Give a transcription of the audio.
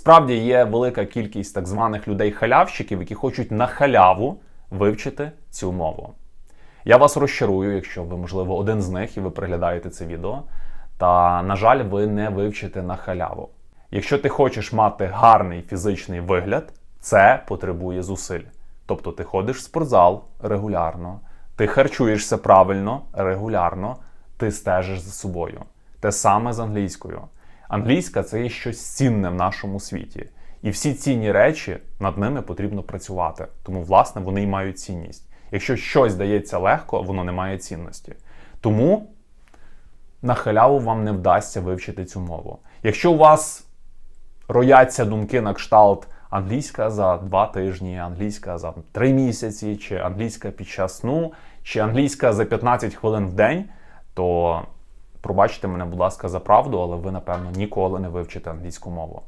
Справді є велика кількість так званих людей-халявщиків, які хочуть на халяву вивчити цю мову. Я вас розчарую, якщо ви, можливо, один з них і ви приглядаєте це відео. Та, на жаль, ви не вивчите на халяву. Якщо ти хочеш мати гарний фізичний вигляд, це потребує зусиль. Тобто ти ходиш в спортзал регулярно, ти харчуєшся правильно регулярно, ти стежиш за собою. Те саме з англійською. Англійська це є щось цінне в нашому світі. І всі цінні речі над ними потрібно працювати. Тому, власне, вони й мають цінність. Якщо щось дається легко, воно не має цінності. Тому на халяву вам не вдасться вивчити цю мову. Якщо у вас рояться думки на кшталт англійська за два тижні, англійська за три місяці, чи англійська під час сну, чи англійська за 15 хвилин в день, то пробачте мене, будь ласка, за правду, але ви, напевно, ніколи не вивчите англійську мову.